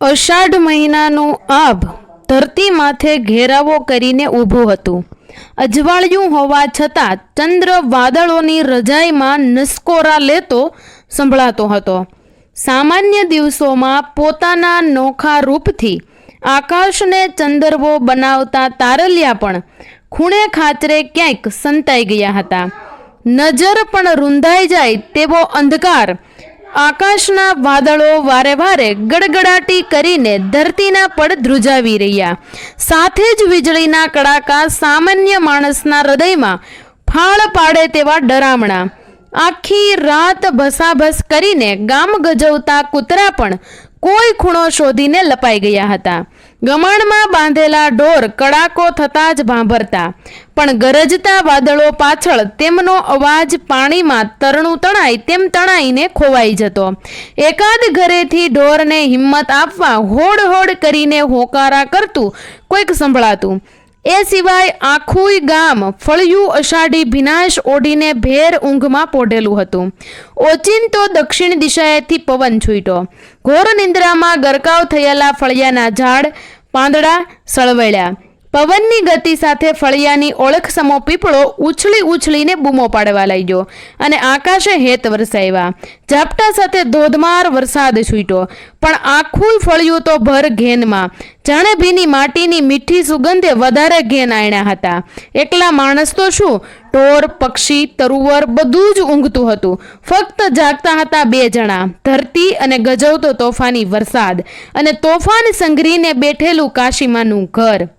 અષાઢ મહિનાનું આભ ધરતી માથે ઘેરાવો કરીને ઊભું હતું. અજવાળિયું હોવા છતાં ચંદ્ર વાદળોની રજાઈમાં નસકોરા લેતો સંભળાતો હતો. સામાન્ય દિવસોમાં પોતાના નોખા રૂપથી આકાશને ચંદરવો બનાવતા તારલિયા પણ ખૂણે ખાચરે ક્યાંક સંતાઈ ગયા હતા. નજર પણ રૂંધાઈ જાય તેવો અંધકાર આકાશના વાદળો વારે વારે ગડગડાટી કરીને ધરતીના પડ ધ્રુજાવી રહ્યા. સાથે જ વીજળીના કડાકા સામાન્ય માણસના હૃદયમાં ફાળ પાડે તેવા ડરામણા. આખી રાત ભસાભસ કરીને ગામ ગજવતા કૂતરા પણ કોઈ ખૂણો શોધીને લપાઈ ગયા હતા. ગમણમાં બાંધેલા ઢોર કડાકો થતાં જ ભાંભરતા. પણ ગરજતા વાદળો પાછળ તેમનો અવાજ પાણીમાં તરણું તણાય તેમ તણાઈને ખોવાઈ જતો. એકાદ ઘરેથી ઢોરને હિંમત આપવા હોડ હોડ કરીને હોકારા કરતું કોઈક સંભળાતું. એ સિવાય આખુંય ગામ ફળિયું અષાઢી ભીનાશ ઓઢીને ભેર ઊંઘમાં પોઢેલું હતું. ઓચિંતો દક્ષિણ દિશાએથી પવન છૂટ્યો ઘોર નિંદ્રામાં ગરકાવ થયેલા ફળિયાના ઝાડ, પાંદડા સળવળ્યા. પવનની ગતિ સાથે ફળિયાની ઓળખ સમો પીપળો ઉછળી ઉછળીને બૂમો પાડવા લાગ્યો અને આકાશે હેત વરસાવ્યા ઝાપટા સાથે ધોધમાર વરસાદ છૂટ્યો. પણ આખું ફળિયું તો ભર ઘેનમાં. જાણે ભીની માટીની મીઠી સુગંધે વધારે ઘેન આણ્યા હતા. એકલા માણસ તો શું? ઢોર પક્ષી, તરુવર બધું જ ઊંઘતું હતું. ફક્ત જાગતા હતા બે જણા. ધરતી અને ગજવતો તોફાની વરસાદ અને તોફાન સંઘરીને બેઠેલું કાશીમાનું ઘર.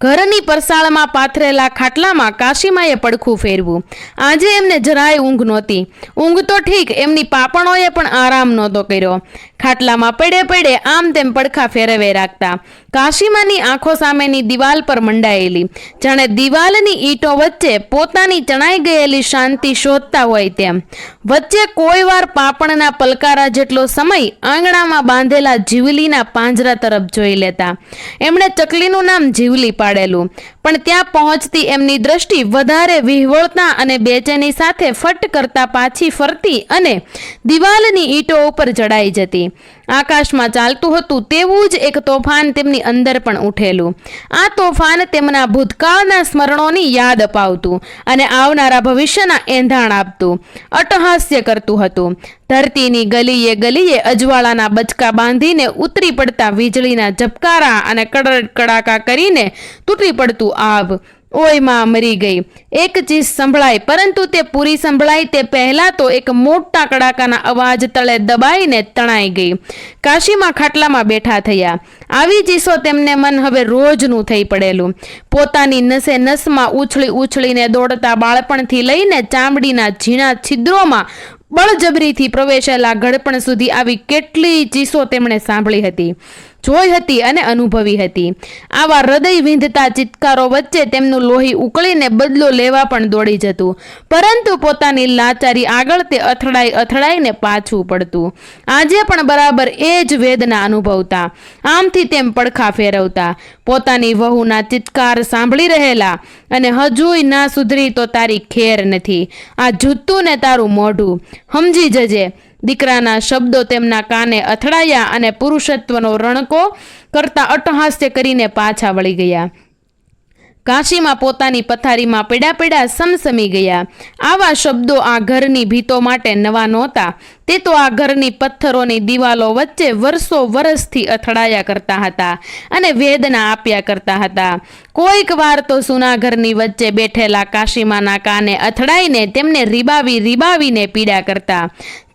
ઘરની પરસાળમાં પાથરેલા ખાટલામાં કાશીમાએ પડખું ફેરવું આજે એમને જરાય ઊંઘ નહોતી. ઊંઘ તો ઠીક, એમની પાપણોએ પણ આરામ નહોતો કર્યો. ખાટલામાં પડે પડે આમ તેમ પડખા ફેરવે રાખતા. કાશીમાની આંખો સામેની દિવાલ પર મંડાયેલી. જાણે દિવાલની ઈંટો વચ્ચે પોતાની ચણાઈ ગયેલી શાંતિ શોધતા હોય તેમ. વચ્ચે કોઈ વાર પાપણના પલકારા જેટલો સમય આંગણામાં બાંધેલા જીવલીના પાંજરા તરફ જોઈ લેતા. એમણે ચકલીનું નામ જીવલી પાડેલું. પણ ત્યાં પહોંચતી એમની દ્રષ્ટિ વધારે વિહવળતા અને બેચેની સાથે ફટ કરતા પાછી ફરતી અને દિવાલની ઈંટો ઉપર જડાઈ જતી. આકાશમાં ચાલતું હતું તેવું જ એક તોફાન તેમની અંદર પણ ઉઠેલું. આ તોફાન તેમના ભૂતકાળના સ્મરણોની યાદ અપાવતું અને આવનારા ભવિષ્યના એંધાણ આપતું, અટહાસ્ય કરતું હતું. ધરતીની ગલીએ ગલીએ અજવાળાના બચકા બાંધીને ઉતરી પડતા વીજળીના ઝબકારા અને કડકડાકા કરીને તૂટી પડતું આભ ઓયમાં મરી ગઈ. એક ચીજ સંભળાય, પરંતુ તે પૂરી સંભળાય તે પહેલા તો એક મોટા કડાકાના અવાજ તળે દબાઈને તણાઈ ગઈ. કાશીમાં ખાટલામાં બેઠા થયા. આવી ચીસો તેમને મન હવે રોજનું થઈ પડેલું. પોતાની નસે નસમાં ઉછળી ઉછળીને દોડતા બાળપણથી લઈને ચામડીના ઝીણા છિદ્રોમાં બળજબરીથી પ્રવેશેલા ઘડપણ સુધી આવી કેટલી ચીસો તેમણે સાંભળી હતી. જોઈ હતી અને અનુભવી હતી. આવા હૃદય વિંધતા ચિત્કારો વચ્ચે તેમનું લોહી ઉકળીને બદલો લેવા પણ દોડી જતું. પરંતુ પોતાની લાચારી આગળ તે અથડાઈ અથડાઈને પાછું પડતું. આજે પણ બરાબર એ જ વેદના અનુભવતા. આમથી તેમ પડખા ફેરવતા. પોતાની વહુના ચિત્કાર સાંભળી રહેલા અને હજુય ના સુધરી તો તારી ખેર નથી. આ જૂતું ને તારું મોઢું. સમજી જજે. દીકરાના શબ્દો તેમના કાને અથડાયા અને પુરુષત્વનો રણકો કરતા અટ્ટહાસ્ય કરીને પાછા વળી ગયા. કાશીમાં પોતાની પથારીમાં પીડા પીડા સમસમી ગયા. આવા શબ્દો આ ઘરની ભીતો માટે નવા નહોતા. તે તો આ ઘરની પથ્થરોની દિવાલો વચ્ચે વર્ષો વર્ષથી અથડાયા કરતા હતા અને વેદના આપ્યા કરતા હતા. કોઈક વાર તો સુનાઘરની વચ્ચે બેઠેલા કાશીમાના કાને અથડાઈને તેમને રીબાવી રીબાવીને પીડા કરતા.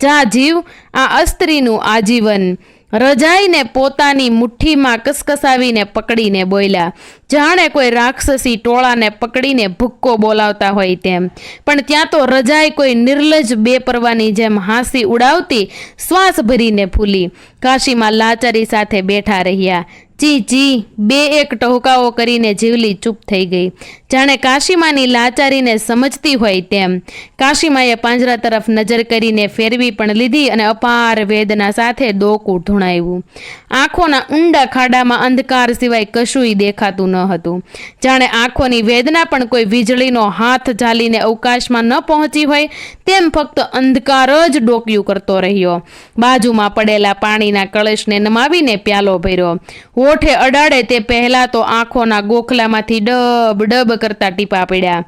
જા જીવ, આ અસ્ત્રીનું આજીવન. રજાઈને પોતાની મુઠ્ઠીમાં કસકસાવીને પકડીને બોલ્યા. જાણે કોઈ રાક્ષસી ટોળાને પકડીને ભૂક્કો બોલાવતા હોય તેમ. પણ ત્યાં તો રજાઈ કોઈ નિર્લજ બેપરવાની જેમ હાંસી ઉડાવતી શ્વાસ ભરીને ફૂલી. કાશીમાં લાચારી સાથે બેઠા રહ્યા. ચી ચી બે એક ટહુકાઓ કરીને જીવલી ચૂપ થઈ ગઈ. જાણે કાશીમાની લાચારીને સમજતી હોય તેમ. કાશીમાએ પાંજરા તરફ નજર કરીને ફેરવી પણ લીધી અને અપાર વેદના સાથે દોકું ધૂણાવ્યું. આંખોના ઊંડા ખાડામાં અંધકાર સિવાય કશુંય દેખાતું ન હતું. જાણે આંખોની વેદના પણ કોઈ વીજળીનો હાથ ઝાલીને અવકાશમાં ન પહોંચી હોય તેમ ફક્ત અંધકાર જ ડોક્યું કરતો રહ્યો. બાજુમાં પડેલા પાણીના પાણીના કળશને નમાવીને પ્યાલો ભર્યો. હોઠે અડાડે તે પહેલા તો આંખોના ગોખલામાંથી ડબ ડબ કરતા ટીપા પડ્યા.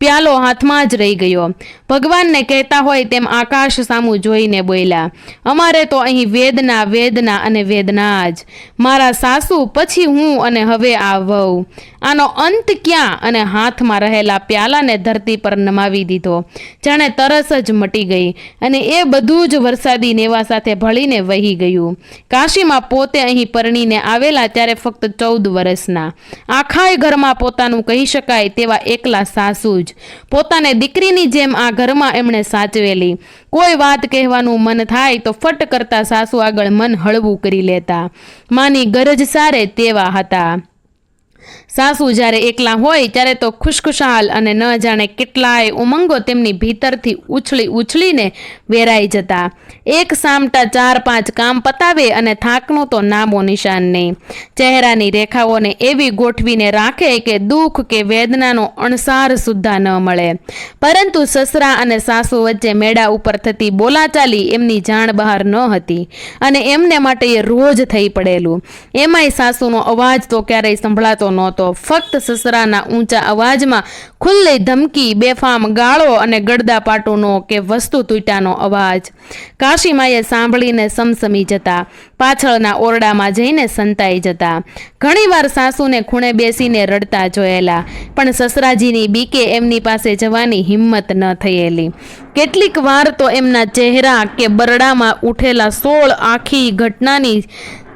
પ્યાલો હાથમાં જ રહી ગયો. ભગવાનને કહેતા હોય તેમ આકાશ સામું જોઈને બોલ્યા, અમારે તો અહીં વેદના વેદના અને વેદના જ. મારા સાસુ પછી હું અને હવે આ વહુ. આનો અંત ક્યાં અને હાથમાં રહેલા પ્યાલાને ધરતી પર નમાવી દીધો. જાણે તરસ જ મટી ગઈ અને એ બધું જ વરસાદી નેવા સાથે ભળીને વહી ગયું. કાશીમાં પોતે અહીં પરણીને આવેલા ત્યારે ફક્ત ચૌદ વર્ષના આખાય ઘરમાં પોતાનું કહી શકાય તેવા એકલા સાસુ જ પોતાને દીકરીની જેમ આ ઘરમાં એમણે સાચવેલી. કોઈ વાત કહેવાનું મન થાય તો ફટ કરતા સાસુ આગળ મન હળવું કરી લેતા. માની ગરજ સારે તેવા હતા. સાસુ જ્યારે એકલા હોય ત્યારે તો ખુશખુશાલ અને ન જાણે કેટલાય ઉમંગો તેમની ભીતરથી ઉછળી ઉછળીને વેરાઈ જતા. એક સામટા ચાર પાંચ કામ પતાવે અને થાકનું તો નામો નિશાન નહીં ચહેરાની રેખાઓને એવી ગોઠવીને રાખે કે દુઃખ કે વેદનાનો અણસાર સુદ્ધા ન મળે. પરંતુ સસરા અને સાસુ વચ્ચે મેળા ઉપર થતી બોલાચાલી એમની જાણ બહાર ન હતી અને એમને માટે એ રોજ થઈ પડેલું. એમાંય સાસુનો અવાજ તો ક્યારેય સંભળાતો નહોતો. ફક્ત સસરાના ઊંચા અવાજમાં ખુલ્લી ધમકી, બેફામ ગાળો અને ગડદા પાટોનો કે વસ્તુ તૂટાનો અવાજ. કાશીમાએ સાંભળીને સમસમી જતા, પાછળના ઓરડામાં જઈને સંતાઈ જતા. ઘણીવાર સાસુને ખૂણે બેસીને રડતા જોયેલા, પણ સસરાજીની બીકે એમની પાસે જવાની હિંમત ન થયેલી. કેટલીક વાર તો એમના ચહેરા કે બરડામાં ઉઠેલા સોળ આખી ઘટનાની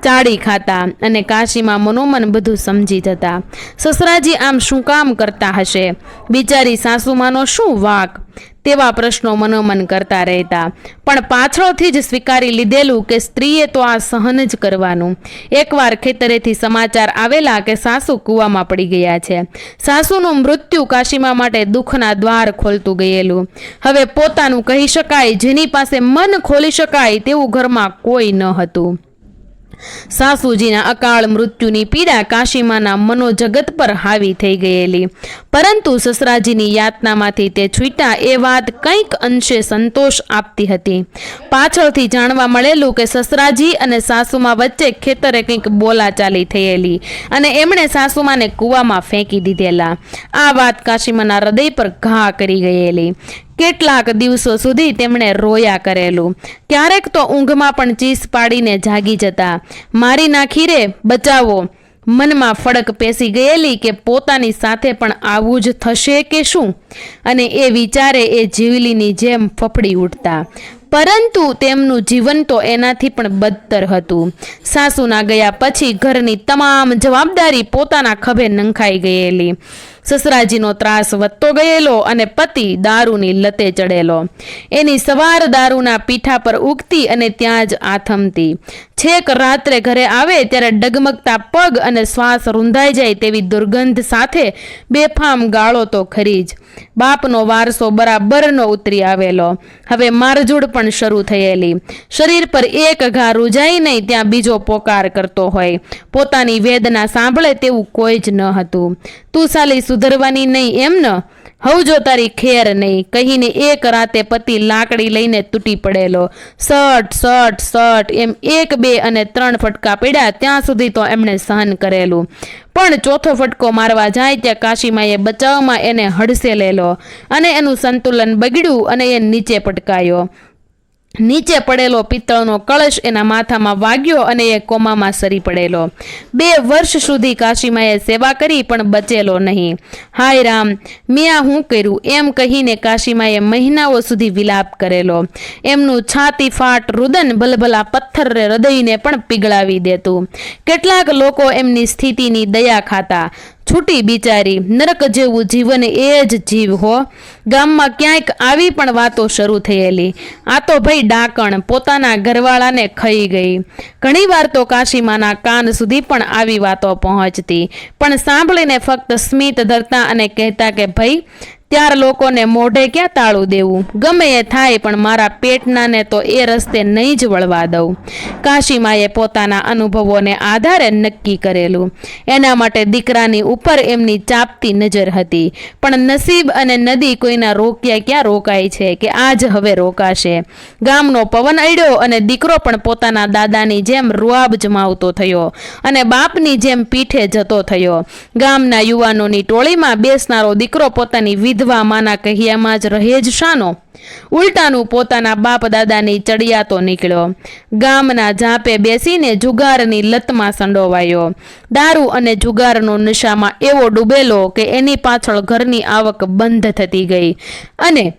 ચાળી ખાતા અને કાશીમાં મનોમન બધું સમજી જતા. સસરાજી આમ શું કામ કરતા હશે? બિચારી સાસુમાનો શું વાક? તેવા પ્રશ્નો મનોમન કરતા રહેતા. પણ પાછળથી જ સ્વીકારી લીધેલું કે સ્ત્રીએ તો આ સહન જ કરવાનું. એકવાર ખેતરેથી સમાચાર આવેલા કે સાસુ કૂવામાં પડી ગયા છે. સાસુનું મૃત્યુ કાશીમા માટે દુઃખના દ્વાર ખોલતું ગયેલું. હવે પોતાનું કહી શકાય, જેની પાસે મન ખોલી શકાય તેવું ઘરમાં કોઈ ન હતું. સાસુજીના અકાળ મૃત્યુની પીડા કાશીમાના મનોજગત પર હાવી થઈ ગયેલી. પરંતુ સસરાજીની યાતનામાંથી તે છૂટા એ વાત કંઈક અંશે સંતોષ આપતી હતી. પાછળથી જાણવા મળેલું કે સસરાજી અને સાસુમા વચ્ચે ખેતરે કંઈક બોલાચાલી થયેલી અને એમણે સાસુમાને કૂવામાં ફેંકી દીધેલા. આ વાત કાશીમાના હૃદય પર ઘા કરી ગયેલી. કેટલાક દિવસો સુધી તેમણે રોયા કરેલું. ક્યારેક તો ઊંઘમાં પણ ચીસ પાડીને જાગી જતા. મારી નાખી બચાવો. મનમાં ફડક પેસી ગયેલી કે પોતાની સાથે પણ આવું જ થશે કે શું? અને એ વિચારે એ જીવલીની જેમ ફફડી ઉઠતા. પરંતુ તેમનું જીવન તો એનાથી પણ બદતર હતું. સાસુના ગયા પછી ઘરની તમામ જવાબદારી પોતાના ખભે નંખાઈ ગયેલી. સસરાજીનો ત્રાસ વધતો ગયેલો અને પતિ દારૂની લતે ચડેલો. એની સવાર દારૂના પીઠા પર ઉગતી અને ત્યાં જ આથમતી. છેક રાત્રે ઘરે આવે ત્યારે ડગમગતા પગ અને શ્વાસ રૂંધાઈ જાય તેવી દુર્ગંધ સાથે બેફામ ગાળો તો ખરી જ. બાપનો વારસો બરાબરનો ઉતરી આવેલો. હવે મારઝૂડ પણ શરૂ થયેલી. શરીર પર એક ઘા રૂજાઈ નહીં ત્યાં બીજો પોકાર કરતો હોય. પોતાની વેદના સાંભળે તેવું કોઈ જ ન હતું. તું સાલી સુધરવાની નહીં એમ ન? હવ જો તારી ખેર નહીં. કહીને એક રાતે પતિ લાકડી લઈને તૂટી પડેલો. સટ સટ સટ, એમ એક, બે અને ત્રણ ફટકા પડ્યા. ત્યાં સુધી તો એમણે સહન કરેલું. પણ ચોથો ફટકો મારવા જાય ત્યાં કાશીમાએ બચાવમાં એને હડસે લેલો અને એનું સંતુલન બગડ્યું અને એ નીચે પટકાયો. નીચે પડેલો પિત્તળનો કળશ એના માથામાં વાગ્યો અને એ કોમામાં સરી પડેલો. બે વર્ષ સુધી કાશીમાએ સેવા કરી પણ બચેલો નહીં. હાય રામ, મિયા હું કર્યું? એમ કહીને કાશીમાએ મહિનાઓ સુધી વિલાપ કરેલો. એમનું છાતી ફાટ રુદન ભલભલા પથ્થર હૃદયને પણ પીગળાવી દેતું. કેટલાક લોકો એમની સ્થિતિની દયા ખાતા. છૂટી બિચારી, નરક જેવું જીવન એ જ જીવ હો. ગામમાં ક્યાંક આવી પણ વાતો શરૂ થયેલી. આ તો ભાઈ ડાકણ પોતાના ઘરવાળાને ખાઈ ગઈ. ઘણીવાર તો કાશીમાના કાન સુધી પણ આવી વાતો પહોંચતી. પણ સાંભળીને ફક્ત સ્મિત ધરતા અને કહેતા કે ભાઈ ત્યાર લોકોને મોઢે ક્યાં તાળું દેવું? ગમે એ થાય, પણ મારા પેટનાને તો એ રસ્તે નહીં જ વળવા દઉં. કાશીમાએ પોતાના અનુભવોને આધારે નક્કી કરેલું. એના માટે દીકરાની ઉપર એમની ચાપતી નજર હતી. પણ નસીબ અને નદી કોઈના રોક્યા ક્યાં રોકાય છે કે આજ હવે રોકાશે? ગામનો પવન અડ્યો અને દીકરો પણ પોતાના દાદાની જેમ રૂઆબ જમાવતો થયો અને બાપની જેમ પીઠે જતો થયો. ગામના યુવાનોની ટોળીમાં બેસનારો દીકરો પોતાની વિધવા કહિયામાં જ રહે જ શાનો. ઉલટાનું પોતાના બાપ દાદાની ચડિયાતો નીકળ્યો. ગામના ઝાંપે બેસીને જુગારની લતમાં સંડોવાયો. દારૂ અને જુગારનો નશામાં એવો ડૂબેલો કે એની પાછળ ઘરની આવક બંધ થતી ગઈ. અને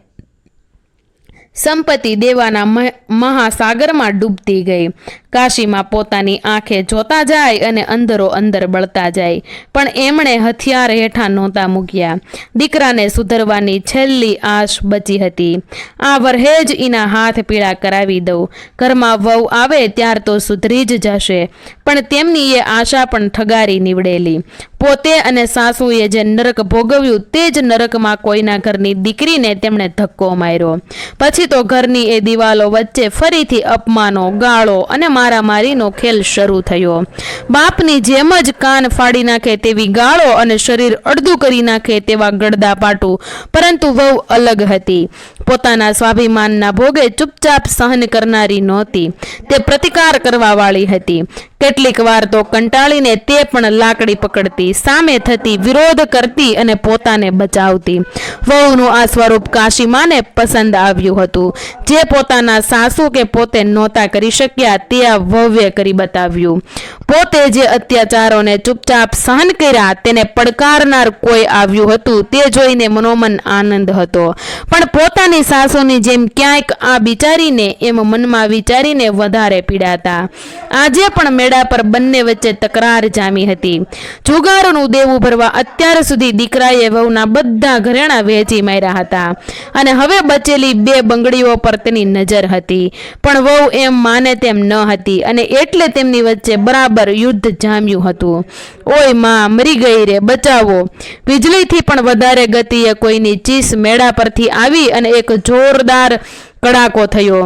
સંપત્તિ દેવાના મહાસાગરમાં ડૂબતી ગઈ. કાશીમાં પોતાની આંખે જોતા જાય અને અંદરો અંદર બળતા જાય. પણ એમણે હથિયાર હેઠા નહોતા મૂક્યા. દીકરાને સુધરવાની છેલ્લી આશ બચી હતી. આ વરહેજ એના હાથ પીળા કરાવી દઉં. ઘરમાં વહુ આવે ત્યાર તો સુધરી જ જશે. પણ તેમની એ આશા પણ ઠગારી નીવડેલી. પોતે અને સાસુએ જે નરક ભોગવ્યું તે જ નરકમાં કોઈના ઘરની દીકરીને તેમણે ધક્કો માર્યો. પછી તો ઘરની એ દિવાલો વચ્ચે ફરીથી અપમાનો, ગાળો અને મારામારીનો ખેલ શરૂ થયો. બાપની જેમ જ કાન ફાડી નાખે તેવી ગાળો અને શરીર અડધું કરી નાખે તેવા ગળદા પાટું. પરંતુ વહુ અલગ હતી. પોતાના સ્વાભિમાનના ભોગે ચૂપચાપ સહન કરનારી નહોતી. તે પ્રતિકાર કરવા વાળી હતી. કેટલીક વાર તો કંટાળીને તે પણ લાકડી પકડતી, સામે થતી વિરોધ કરતી અને પોતાને બચાવતી. વહુનું આ સ્વરૂપ કાશીમાને પસંદ આવ્યું હતું. જે પોતાના સાસુ કે પોતે નહોતા કરી શક્યા તે આ ભવ્ય કરી બતાવ્યું. પોતે જે અત્યાચારોને ચૂપચાપ સહન કર્યા, તેને પડકારનાર કોઈ આવ્યું હતું તે જોઈને મનોમન આનંદ હતો. પણ પોતાની સાસુની જેમ ક્યાંક આ બિચારીને એમ મનમાં વિચારીને વધારે પીડાતા આજે પણ મેળા પર બંને વચ્ચે તકરાર જામી હતી. જુગારનું દેવું ભરવા અત્યાર સુધી દીકરાએ વહુના બધા ઘરેણા વહેંચી માર્યા હતા અને હવે બચેલી બે બંગડીઓ પર તેની નજર હતી. પણ વહુ એમ માને તેમ ન હતી અને એટલે તેમની વચ્ચે બરાબર યુદ્ધ જામ્યું હતું. ઓયમાં, મરી ગઈ રે, બચાવો. વીજળીથી પણ વધારે ગતિએ કોઈની ચીસ મેળા પરથી આવી અને એક જોરદાર કડાકો થયો.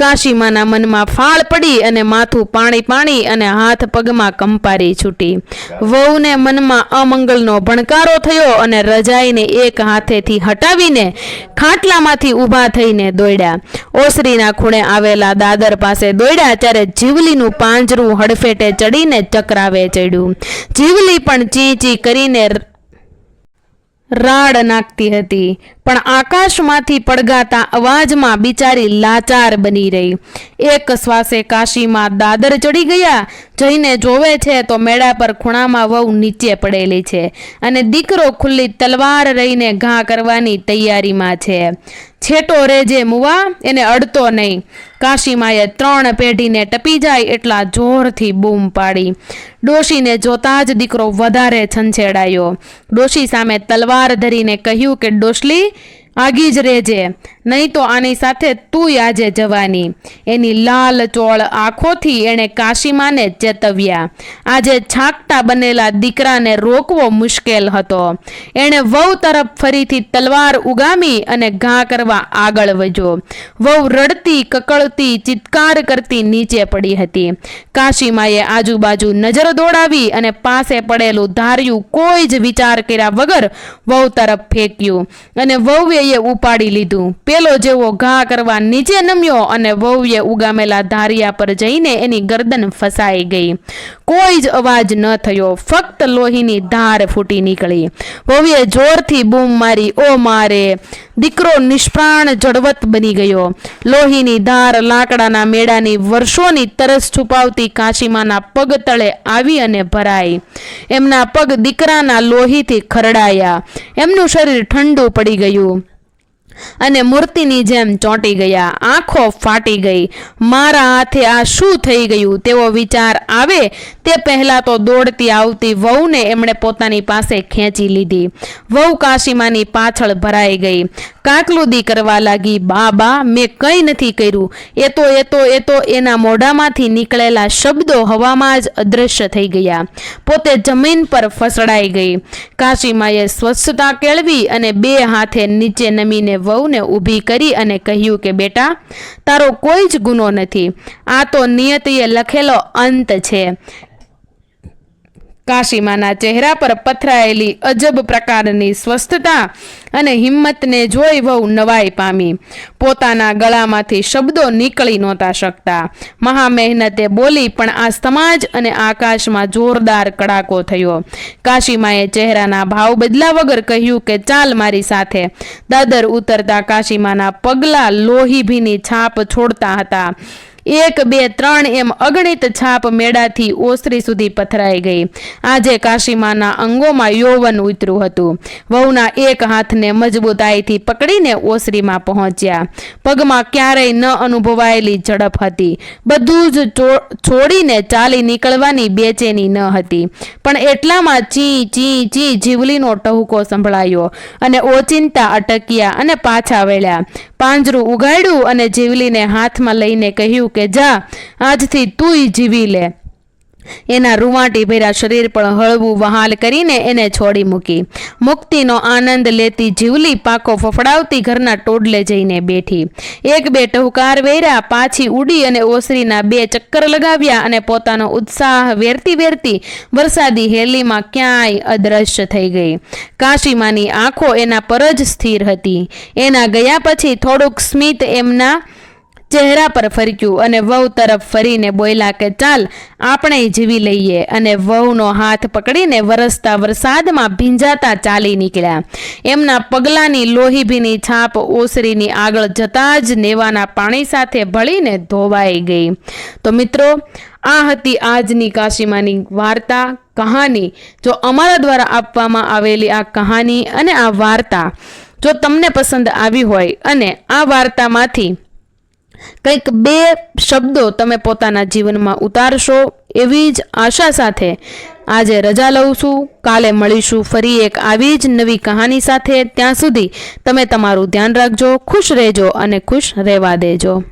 કાશીમાના મનમાં ફાળ પડી અને માથું પાણી પાણી અને હાથ પગમાં કંપારી છૂટી. વહુને મનમાં અમંગલનો ભણકારો થયો અને રજાઈને એક હાથેથી હટાવીને ખાટલામાંથી ઊભા થઈને દોડ્યા. ઓસરીના ખૂણે આવેલા દાદર પાસે દોડ્યા ત્યારે જીવલીનું પાંજરું હડફેટે ચડીને ચક્રાવે ચડ્યું. જીવલી પણ ચી ચી કરીને રાડ નાખતી હતી. પણ આકાશમાંથી પડઘાતા અવાજમાં બિચારી લાચાર બની રહી. એક શ્વાસે કાશીમાં દાદર ચડી ગયા. જઈને જોવે છે તો મેળા પર ખૂણામાં વહુ નીચે પડેલી છે અને દીકરો ખુલ્લી તલવાર રહીને ઘા કરવાની તૈયારીમાં છે. છેટો રેજે મુવા, એને અડતો નહીં. કાશીમાએ ત્રણ પેઢીને ટપી જાય એટલા જોરથી બૂમ પાડી. ડોશીને જોતા જ દીકરો વધારે છંછેડાયો. ડોશી સામે તલવાર ધરીને કહ્યું કે, ડોશલી આગી જ રહેજે. નહીં તો આની સાથે તું આજે જવાની. એની લાલ ચોળ આંખોથી એણે કાશીમાને ચેતવ્યા. આજે છાંકતા બનેલા દીકરાને રોકવો મુશ્કેલ હતો. એણે વહુ તરફ ફરીથી તલવાર ઉગામી અને ઘા કરવા આગળ વધ્યો. વહુ રડતી, કકળતી, ચિત્કાર કરતી નીચે પડી હતી. કાશીમાએ આજુબાજુ નજર દોડાવી અને પાસે પડેલું ધાર્યું કોઈ જ વિચાર કર્યા વગર વહુ તરફ ફેંક્યું. અને વહુએ એ ઉપાડી લીધું. પેલો જેવો ઘા કરવા નીચે નમ્યો અને વહુએ ઉગામેલા ધારિયા પર જઈને એની ગરદન ફસાઈ ગઈ. કોઈ જ અવાજ ન થયો. ફક્ત લોહીની ધાર ફૂટી નીકળી. વહુએ જોરથી બૂમ મારી, ઓ મારે! દીકરો નિષ્પ્રાણ જડવત બની ગયો. લોહીની ધાર લાકડાના મેળાની વર્ષોની તરસ છુપાવતી કાશીમાના પગ તળે આવી અને ભરાઈ. એમના પગ દીકરાના લોહીથી ખરડાયા. એમનું શરીર ઠંડુ પડી ગયું. અને મૂર્તિની જેમ ચોંટી ગયા, આંખો ફાટી ગઈ. મારા હાથે આ શું થઈ ગયું? તેવો વિચાર આવે, તે પહેલાં તો દોડતી આવતી વહુને એમણે પોતાની પાસે ખેંચી લીધી. વહુ કાશીમાની પાછળ ભરાઈ ગઈ. કાકલુદી કરવા લાગી બા બા મેં કંઈ નથી કર્યું. એ તો એ તો એ તો એના મોઢામાંથી નીકળેલા શબ્દો હવામાં જ અદૃશ્ય થઈ ગયા. પોતે જમીન પર ફસડાઈ ગઈ. કાશીમાએ સ્વચ્છતા કેળવી અને બે હાથે નીચે નમીને વહુને ઊભી કરી અને કહ્યું કે, બેટા, તારો કોઈ જ ગુનો નથી. આ તો નિયતિએ લખેલો અંત છે. કાશીમાના ચહેરા પર પથરાયેલી અજબ પ્રકારની સ્વસ્થતા અને હિંમતને જોઈ વહુ નવાઈ પામી. પોતાના ગળામાંથી શબ્દો નીકળી નહોતા શકતા. મહા મહેનતે બોલી, પણ આ સમાજ અને આકાશમાં જોરદાર કડાકો થયો. કાશીમાએ ચહેરાના ભાવ બદલા વગર કહ્યું કે, ચાલ મારી સાથે. દાદર ઉતરતા કાશીમાના પગલા લોહીભીની છાપ છોડતા હતા. એક, બે, ત્રણ એમ અગણિત છાપ મેળાથી ઓસરી સુધી પથરાઈ ગઈ. આજે કાશીમાના અંગોમાં યૌવન ઉતર્યું હતું. વહુના એક હાથને મજબૂતાઈથી પકડીને ઓસરીમાં પહોંચ્યા. પગમાં ક્યારેય ન અનુભવાયેલી ઝડપ હતી. બધું જ છોડીને ચાલી નીકળવાની બેચેની ન હતી. પણ એટલામાં ચી ચી ચી જીવલીનો ટહુકો સંભળાયો અને ઓચિંતા અટક્યા અને પાછા વળ્યા. પાંજરું ઉગાડ્યું અને જીવલીને હાથમાં લઈને કહ્યું કે જા, આજથી તુંય જીવી લે. એના રૂવાટી ભેરા શરીર પર હળવું વહાલ કરીને એને છોડી મૂકી. મુક્તિનો આનંદ લેતી જીવલી પાકો ફફડાવતી ઘરના ટોડલે જઈને બેઠી. એક બે ટહુકાર વેર્યા, પાછી ઉડી અને ઓસરીના બે ચક્કર લગાવ્યા અને પોતાનો ઉત્સાહ વેરતી વેરતી વરસાદી હેલીમાં ક્યાંય અદ્રશ્ય થઈ ગઈ. કાશીમાની આંખો એના પર જ સ્થિર હતી. એના ગયા પછી થોડુંક સ્મિત એમના ચહેરા પર ફરક્યું અને વહુ તરફ ફરીને બોયલા કે, ચાલ, આપણે જીવી લઈએ. અને વહુનો હાથ પકડીને વરસતા વરસાદમાં ભીંજાતા ચાલી નીકળ્યા. એમના પગલાંની લોહીભીની છાપ ઓસરીની આગળ જતા જ નેવાના પાણી સાથે ભળીને ધોવાઈ ગઈ. તો મિત્રો, આ હતી આજની કાશીમાની વાર્તા, કહાની. જો અમારા દ્વારા આપવામાં આવેલી આ કહાની અને આ વાર્તા જો તમને પસંદ આવી હોય અને આ વાર્તામાંથી કંઈક બે શબ્દો તમે પોતાના જીવનમાં ઉતારશો એવી જ આશા સાથે આજે રજા લઉં છું. કાલે મળીશું ફરી એક આવી જ નવી કહાની સાથે. ત્યાં સુધી તમે તમારું ધ્યાન રાખજો, ખુશ રહેજો અને ખુશ રહેવા દેજો.